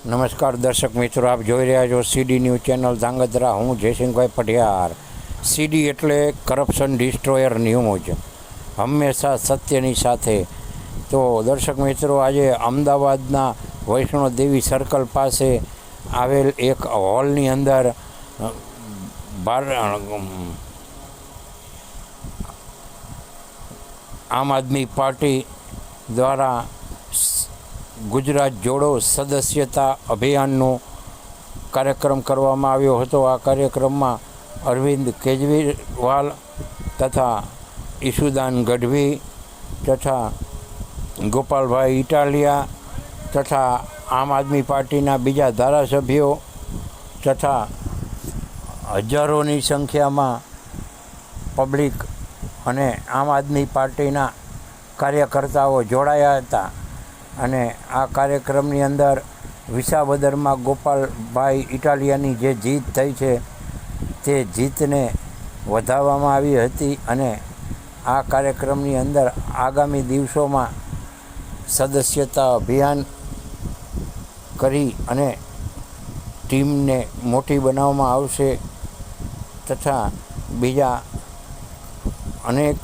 નમસ્કાર દર્શક મિત્રો, આપ જોઈ રહ્યા છો સીડી ન્યૂઝ ચેનલ ધાંગધ્રા. હું જયસિંહભાઈ પઢિયાર. સીડી એટલે કરપ્શન ડિસ્ટ્રોયર ન્યૂઝ હંમેશા સત્યની સાથે. તો દર્શક મિત્રો, આજે અમદાવાદના વૈષ્ણોદેવી સર્કલ પાસે આવેલ એક હોલની અંદર આમ આદમી પાર્ટી દ્વારા ગુજરાત જોડો સદસ્યતા અભિયાનનો કાર્યક્રમ કરવામાં આવ્યો હતો. આ કાર્યક્રમમાં અરવિંદ કેજરીવાલ તથા ઈશુદાન ગઢવી તથા ગોપાલભાઈ ઇટાલિયા તથા આમ આદમી પાર્ટીના બીજા ધારાસભ્યો તથા હજારોની સંખ્યામાં પબ્લિક અને આમ આદમી પાર્ટીના કાર્યકર્તાઓ જોડાયા હતા. અને આ કાર્યક્રમની અંદર વિસાવદરમાં ગોપાલભાઈ ઇટાલિયાની જે જીત થઈ છે, તે જીતને વધારવામાં આવી હતી અને આ કાર્યક્રમની અંદર આગામી દિવસોમાં સદસ્યતા અભિયાન કરી અને ટીમને મોટી બનાવવામાં આવશે તથા બીજા અનેક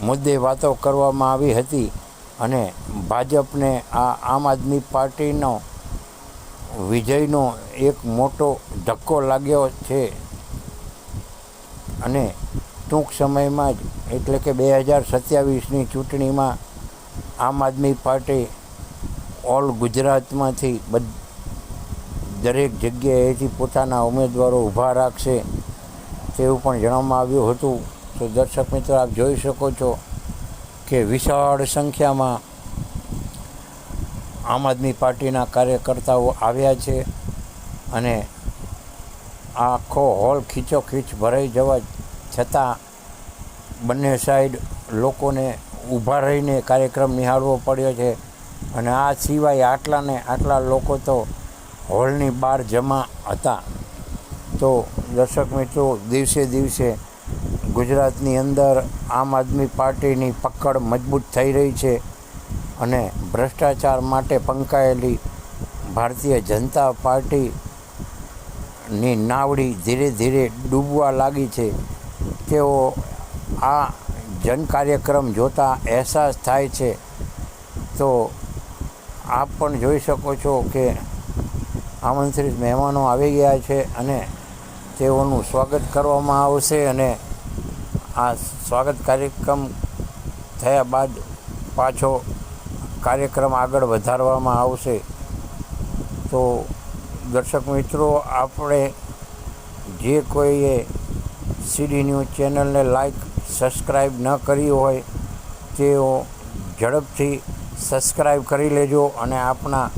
મુદ્દે વાતો કરવામાં આવી હતી. અને ભાજપને આ આમ આદમી પાર્ટીનો વિજયનો એક મોટો ધક્કો લાગ્યો છે. અને ટૂંક સમયમાં જ, એટલે કે બે હજાર સત્યાવીસની ચૂંટણીમાં આમ આદમી પાર્ટી ઓલ ગુજરાતમાંથી બધ, દરેક જગ્યાએથી પોતાના ઉમેદવારો ઊભા રાખશે, તેવું પણ જણાવવામાં આવ્યું હતું. તો દર્શક મિત્રો, આપ જોઈ શકો છો કે વિશાળ સંખ્યામાં આમ આદમી પાર્ટીના કાર્યકર્તાઓ આવ્યા છે અને આખો હોલ ખીચોખીચ ભરાઈ જવા છતાં બંને સાઈડ લોકોને ઊભા રહીને કાર્યક્રમ નિહાળવો પડ્યો છે. અને આ સિવાય આટલાને આટલા લોકો તો હોલની બહાર જમા હતા. તો દર્શક મિત્રો, દિવસે દિવસે ગુજરાતની અંદર આમ આદમી પાર્ટીની પકડ મજબૂત થઈ રહી છે અને ભ્રષ્ટાચાર માટે પંકાયેલી ભારતીય જનતા પાર્ટીની નાવડી ધીરે ધીરે ડૂબવા લાગી છે. તેઓ આ જન કાર્યક્રમ જોતા અહેસાસ થાય છે. તો આપ પણ જોઈ શકો છો કે આમંત્રિત મહેમાનો આવી ગયા છે અને તેઓનું સ્વાગત કરવામાં આવશે અને આ સ્વાગત કાર્યક્રમ થયા બાદ પાછો કાર્યક્રમ આગળ વધારવામાં આવશે. તો દર્શક મિત્રો, આપણે જે કોઈએ સીડી ન્યૂઝ ચેનલને લાઈક સબસ્ક્રાઈબ ન કરી હોય, તેઓ ઝડપથી સબસ્ક્રાઈબ કરી લેજો અને આપણા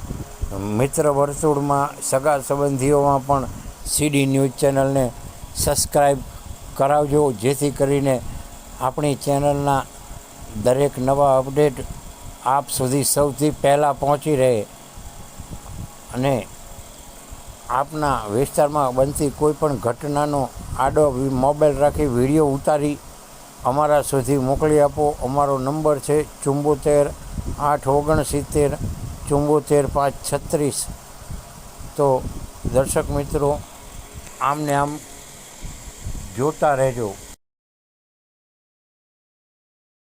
મિત્ર વર્તુળમાં સગા સંબંધીઓમાં પણ સીડી ન્યૂઝ ચેનલને સબસ્ક્રાઈબ કરાવજો. જેથી કરીને આપણી ચેનલના દરેક નવા અપડેટ આપ સુધી સૌથી પહેલાં પહોંચી રહે અને આપના વિસ્તારમાં બનતી કોઈપણ ઘટનાનો આડો મોબાઈલ રાખી વીડિયો ઉતારી અમારા સુધી મોકલી આપો. અમારો નંબર છે ચુંબોતેર આઠ ઓગણસિત્તેર ચુંબોતેર પાંચ છત્રીસ. તો દર્શક મિત્રો, આમને આમ જોતા રહેજો.